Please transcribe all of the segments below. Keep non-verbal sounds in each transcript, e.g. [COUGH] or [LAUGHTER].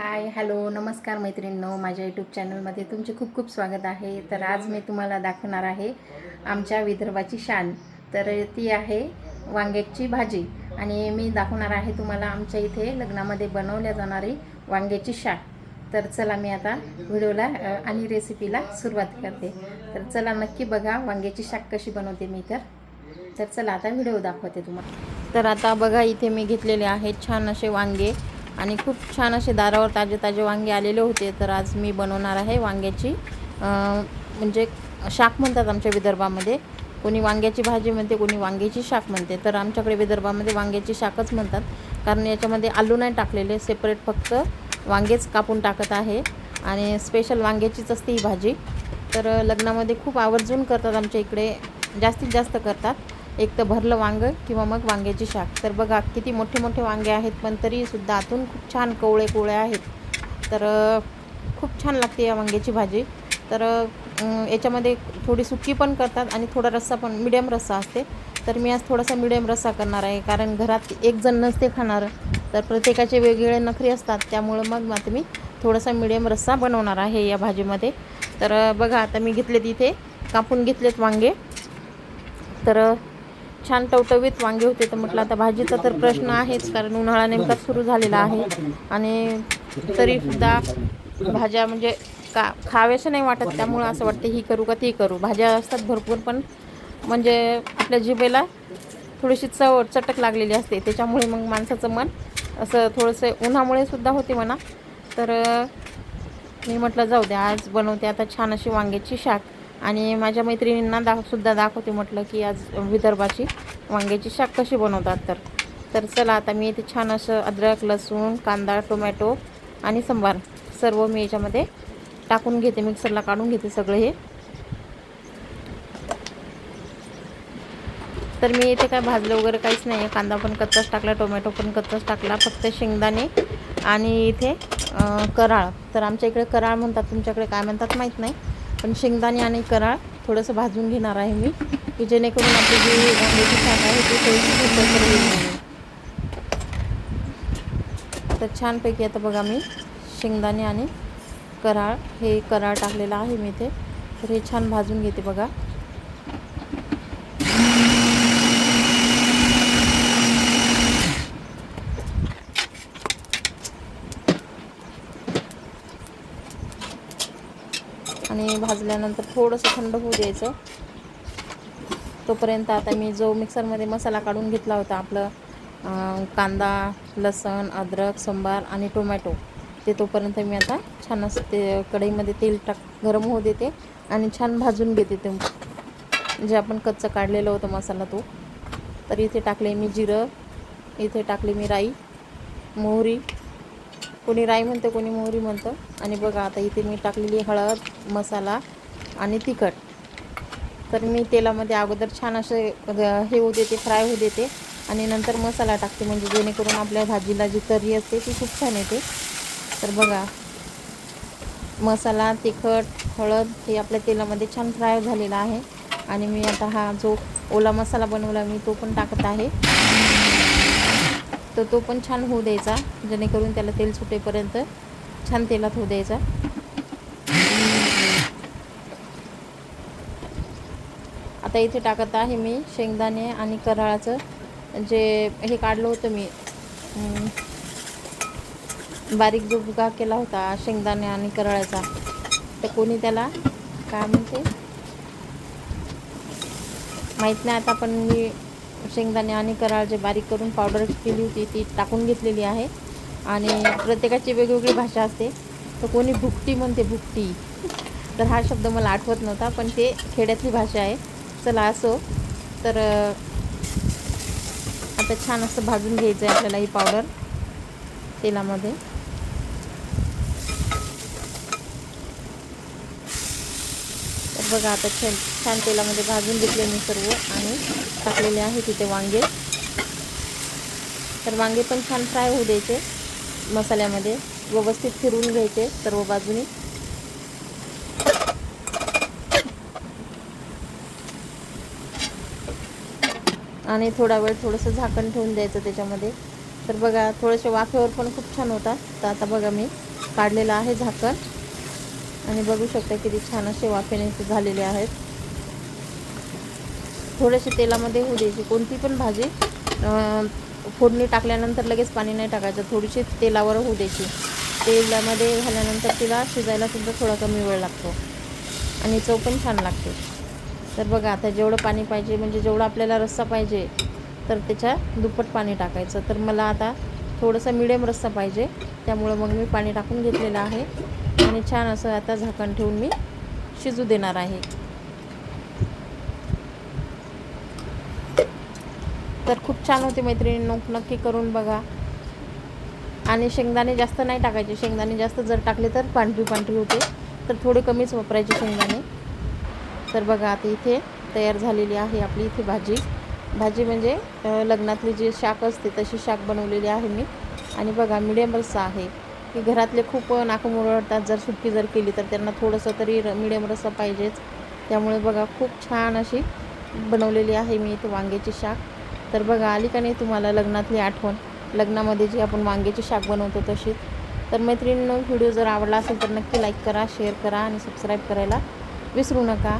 Hi hello नमस्कार मैत्रिणींनो. माझ्या यूट्यूब चॅनलमध्ये तुमचे खूप खूप स्वागत आहे. तर आज मी तुम्हाला दाखवणार आहे आमच्या विदर्भाची शान. तर ती आहे वांग्याची भाजी. आणि मी दाखवणार आहे तुम्हाला आमच्या इथे लग्नामध्ये बनवल्या जाणारी वांग्याची शाक तर चला मी आता व्हिडिओला आणि रेसिपीला सुरुवात करते. तर चला नक्की बघा वांग्याची शाक कशी बनवते मी तर. तर चला आता व्हिडिओ दाखवते तुम्हाला तर आता बघा इथे मी घेतलेले आहेत छान असे वांगे. आणि खूप छान असे दारावर ताजे ताजे वांगे आलेले होते. तर आज मी बनवणार आहे वांग्याची म्हणजे शाक म्हणतात आमच्या विदर्भामध्ये. कोणी वांग्याची भाजी म्हणते कोणी वांग्याची शाक म्हणते. तर आमच्याकडे विदर्भामध्ये वांग्याची शाकच म्हणतात. कारण याच्यामध्ये आलू नाही टाकलेले सेपरेट फक्त वांगेच कापून टाकत आहे. आणि स्पेशल वांग्याचीच असते ही भाजी. तर लग्नामध्ये खूप आवर्जून करतात आमच्या इकडे जास्तीत जास्त करतात. एक तर भरलं वांगं किंवा मग वांग्याची शाक तर बघा किती मोठे मोठे वांगे आहेत पण तरीसुद्धा आतून खूप छान कवळे कोवळे आहेत. तर खूप छान लागते या वांग्याची भाजी. तर याच्यामध्ये थोडी सुकी पण करतात आणि थोडा रस्सा पण मिडियम रस्सा असते. तर मी आज थोडासा मिडियम रस्सा करणार आहे कारण घरात एक जण नसते खाणार. तर प्रत्येकाचे वेगवेगळे नखरे असतात त्यामुळं मग मात्र मी थोडासा मिडियम रस्सा बनवणार आहे या भाजीमध्ये. तर बघा आता मी घेतले तिथे कापून घेतलेत वांगे. तर छान टवटवीत वांगे होते तर म्हटलं आता भाजीचा तर प्रश्न आहेच कारण उन्हाळा नेमकाच सुरू झालेला आहे. आणि तरीसुद्धा भाज्या म्हणजे का खाव्याशा नाही वाटत त्यामुळं असं वाटतं ही करू का ती करू. भाज्या असतात भरपूर पण म्हणजे आपल्या जिभेला थोडीशी चव चटक लागलेली असते. त्याच्यामुळे मग माणसाचं मन असं थोडंसं उन्हामुळे सुद्धा होते म्हणा. तर मी म्हटलं जाऊ द्या आज बनवते आता छान अशी वांग्याची शाक. आणि माझ्या मैत्रिणींना दा सुद्धा दाखवते म्हटलं की आज विदर्भाची वांग्याची शाक कशी बनवतात तर. तर चला आता मी इथे छान असं अद्रक लसूण कांदा टोमॅटो आणि सांबार सर्व मी याच्यामध्ये टाकून घेते मिक्सरला काढून घेते सगळे हे. तर मी इथे काय भाजलं वगैरे काहीच नाही आहे. कांदा पण कच्चाच टाकला टोमॅटो पण कच्चाच टाकला फक्त शेंगदाणे आणि इथे कराळ. तर आमच्या इकडे कराळ म्हणतात तुमच्याकडे काय म्हणतात माहीत नाही. पण शेंगदाणे आणि कराळ थोडंसं भाजून घेणार आहे मी की जेणेकरून आपली जी वांग्याची शाक आहे ती थोडीशी तर छानपैकी आता बघा मी शेंगदाणे आणि कराळ हे कराळ टाकलेलं आहे मी इथे. तर हे छान भाजून घेते बघा. आणि भाजल्यानंतर थोडंसं थंड होऊ द्यायचं. तोपर्यंत आता मी जो मिक्सरमध्ये मसाला काढून घेतला होता आपलं कांदा लसण अद्रक संबार आणि टोमॅटो ते तोपर्यंत मी आता छान असं ते कढईमध्ये तेल टाक गरम होऊ देते आणि छान भाजून घेते ते. जे आपण कच्चं काढलेलं होतं मसाला तो. तर इथे टाकले मी जिरं इथे टाकली मी राई मोहरी कोणी राई म्हणतं कोणी मोहरी म्हणतं. आणि बघा आता इथे मी टाकलेली हळद मसाला आणि तिखट. तर मी तेलामध्ये अगोदर छान असे हे होऊ देते फ्राय होऊ देते. आणि नंतर मसाला टाकते म्हणजे जेणेकरून आपल्या भाजीला जी तर्री असते ती खूप छान येते. तर बघा मसाला तिखट हळद हे आपल्या तेलामध्ये छान फ्राय झालेला आहे. आणि मी आता हा जो ओला मसाला बनवला मी तो पण टाकत आहे. तर तो पण छान होऊ द्यायचा जेणेकरून त्याला तेल सुटेपर्यंत छान तेलात होऊ द्यायचा. आता इथे टाकत आहे मी शेंगदाणे आणि कराळाचं. जे हे काढलं होतं मी बारीक जो भुगा केला होता शेंगदाणे आणि कराळाचा तर कोणी त्याला काय म्हणते? माहीत नाही आता पण मी शेंगदाणे आणि कराळ जे बारीक करून पावडर केली होती ती टाकून घेतलेली आहे. आणि प्रत्येकाची वेगवेगळी भाषा असते. तर कोणी भुकटी म्हणते भुकटी. [LAUGHS] तर हा शब्द मला आठवत नव्हता पण ते खेड्यातली भाषा आहे. चला असो. तर आता छान असं भाजून घ्यायचं आहे आपल्याला ही पावडर तेलामध्ये. बघा आता छान छान तेलामध्ये भाजून घेतले मी सर्व आणि टाकलेले आहे तिथे वांगे. तर वांगे पण छान फ्राय होऊ द्यायचे मसाल्यामध्ये. व्यवस्थित फिरवून घ्यायचे सर्व बाजूनी. आणि थोडा वेळ थोडंसं झाकण ठेवून द्यायचं त्याच्यामध्ये. तर बघा थोडेसे वाफेवर पण खूप छान होतात. तर आता बघा मी काढलेलं आहे झाकण. आणि बघू शकता किती छान असे वाफेने झालेले आहेत. थोडेसे तेलामध्ये होऊ द्यायची. कोणती पण भाजी फोडणी टाकल्यानंतर लगेच पाणी नाही टाकायचं. थोडीशी तेलावर होऊ द्यायची. तेलामध्ये घाल्यानंतर तिला शिजायला सुद्धा थोडा कमी वेळ लागतो. आणि चव पण छान लागते. तर बघा आता जेवढं पाणी पाहिजे म्हणजे जेवढं आपल्याला रस्सा पाहिजे तर त्याच्या दुप्पट पाणी टाकायचं. तर मला आता थोडंसं मिडियम रस्सा पाहिजे. त्यामुळं मग मी पाणी टाकून घेतलेलं आहे. आणि छान असं आता झाकण ठेवून मी शिजू देणार आहे. तर खूप छान होते मैत्रिणींनो नक्की करून बघा. आणि शेंगदाणे जास्त नाही टाकायचे. शेंगदाणे जास्त जर टाकले तर पांढरी पांढरी होते. तर थोडे कमीच वापरायचे शेंगदाणे. तर बघा आता इथे तयार झालेली आहे आपली इथे भाजी. भाजी म्हणजे लग्नातली जी शाक असते तशी शाक बनवलेली आहे मी. आणि बघा मिडियम रस्सा आहे. की घरातले खूप नाकं मुरडतात. जर सुटकी जर केली तर त्यांना थोडंसं तरी मिडियम रस्सा पाहिजेच. त्यामुळे बघा खूप छान अशी बनवलेली आहे मी इथे वांग्याची शाक. तर बघा आली का नाही तुम्हाला लग्नातली आठवण? लग्नामध्ये जी आपण वांग्याची शाक बनवतो तशीच तर मैत्रिणींनो व्हिडिओ जर आवडला असेल तर नक्की लाईक करा शेअर करा आणि सबस्क्राईब करायला विसरू नका.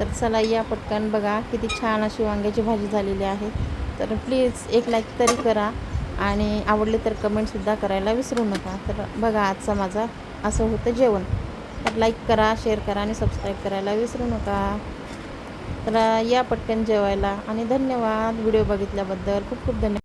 तर चला या पटकन बघा किती छान अशी वांग्याची भाजी झालेली आहे. तर प्लीज एक लाईक तरी करा. आणि आवडले तर कमेंटसुद्धा करायला विसरू नका. तर बघा आजचा माझा असं होतं जेवण. तर लाईक करा शेअर करा आणि सबस्क्राईब करायला विसरू नका. तर या पटकन जेवायला. आणि धन्यवाद. व्हिडिओ बघितल्याबद्दल खूप खूप धन्यवाद.